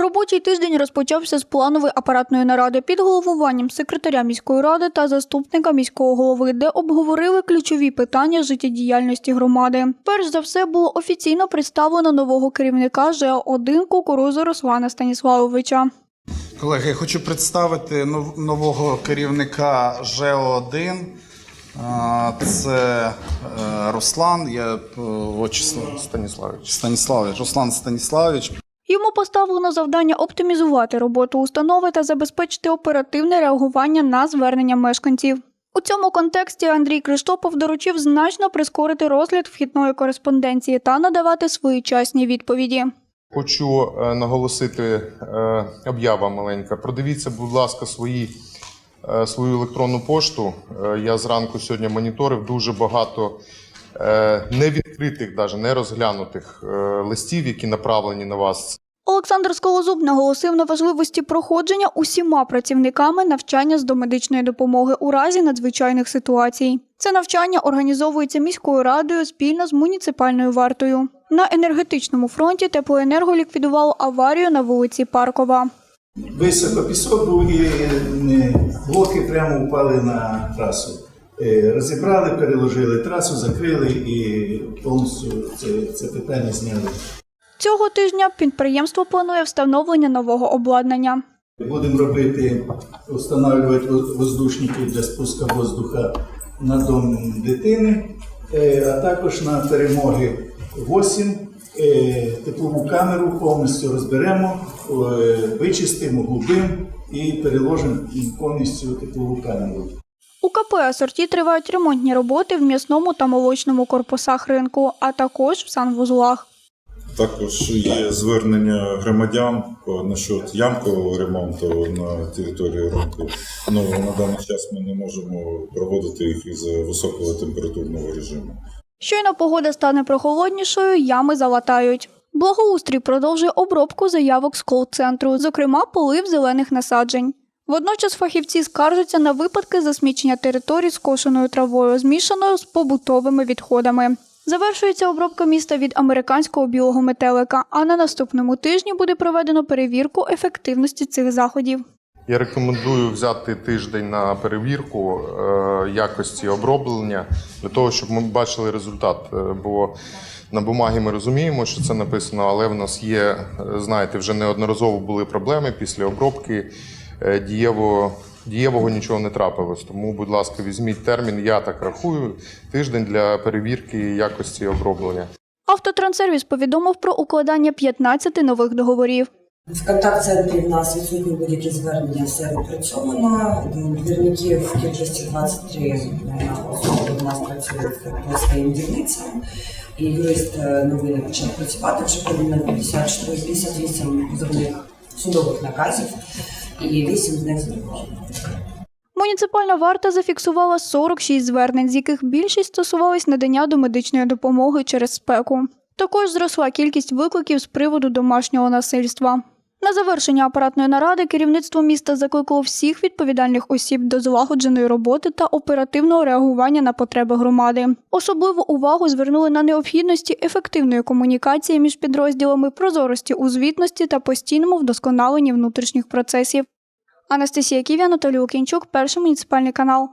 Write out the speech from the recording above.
Робочий тиждень розпочався з планової апаратної наради під головуванням секретаря міської ради та заступника міського голови, де обговорили ключові питання життєдіяльності громади. Перш за все було офіційно представлено нового керівника ЖО-1 кукурузу Руслана Станіславовича. Колеги, я хочу представити нов- нового керівника ЖЕО-1. Це е, Руслан, я е, отчество Станіславович. Станіславович. Руслан Станіславович. Йому поставлено завдання оптимізувати роботу установи та забезпечити оперативне реагування на звернення мешканців. У цьому контексті Андрій Криштопов доручив значно прискорити розгляд вхідної кореспонденції та надавати своєчасні відповіді. Хочу е, наголосити е, об'ява маленька. Продивіться, будь ласка, свої, е, свою електронну пошту. Я зранку сьогодні моніторив дуже багато невідкритих, навіть не розглянутих е, листів, які направлені на вас. Олександр Сколозуб наголосив на важливості проходження усіма працівниками навчання з домедичної допомоги у разі надзвичайних ситуацій. Це навчання організовується міською радою спільно з муніципальною вартою. На енергетичному фронті теплоенерго ліквідувало аварію на вулиці Паркова. Високо пісок був і е, блоки прямо впали на трасу. Е, Розібрали, переложили трасу, закрили і повністю це, це питання зняли. Цього тижня підприємство планує встановлення нового обладнання. Будемо робити, встановлювати воздушники для спуска воздуха на дом дитини, е, а також на перемоги 8. е, Теплову камеру повністю розберемо, вичистимо, глубимо і переложимо повністю теплову камеру. КП «Асорті» тривають ремонтні роботи в м'ясному та молочному корпусах ринку, а також в санвузлах. Також є звернення громадян насчет ямкового ремонту на території ринку. Ну на даний час ми не можемо проводити їх із високого температурного режиму. Щойно погода стане прохолоднішою, ями залатають. Благоустрій продовжує обробку заявок з кол-центру, зокрема полив зелених насаджень. Водночас фахівці скаржаться на випадки засмічення територій скошеною травою, змішаною з побутовими відходами. Завершується обробка міста від американського білого метелика, а на наступному тижні буде проведено перевірку ефективності цих заходів. Я рекомендую взяти тиждень на перевірку е, якості оброблення для того, щоб ми бачили результат. Е, Бо на бумагі ми розуміємо, що це написано, але в нас є, е, знаєте, вже неодноразово були проблеми після обробки. Е, Дієво, дієвого нічого не трапилось. Тому, будь ласка, візьміть термін, я так рахую, тиждень для перевірки якості оброблення. Автотранссервіс повідомив про укладання 15 нових договорів. В контакт-центрі в нас відсутні будь-які звернення, все опрацьовано. Двірники в кількості 23 особи у нас працюють по своїм дільницям. І юрист е, новий не почав працювати, вже подано 54, 58 позовних судових наказів і 8 з них. Муніципальна варта зафіксувала 46 звернень, з яких більшість стосувались надання домедичної допомоги через спеку. Також зросла кількість викликів з приводу домашнього насильства. На завершення апаратної наради керівництво міста закликало всіх відповідальних осіб до злагодженої роботи та оперативного реагування на потреби громади. Особливу увагу звернули на необхідності ефективної комунікації між підрозділами, прозорості у звітності та постійному вдосконаленні внутрішніх процесів. Анастасія Ківі, Анатолій Лукінчук, перший муніципальний канал.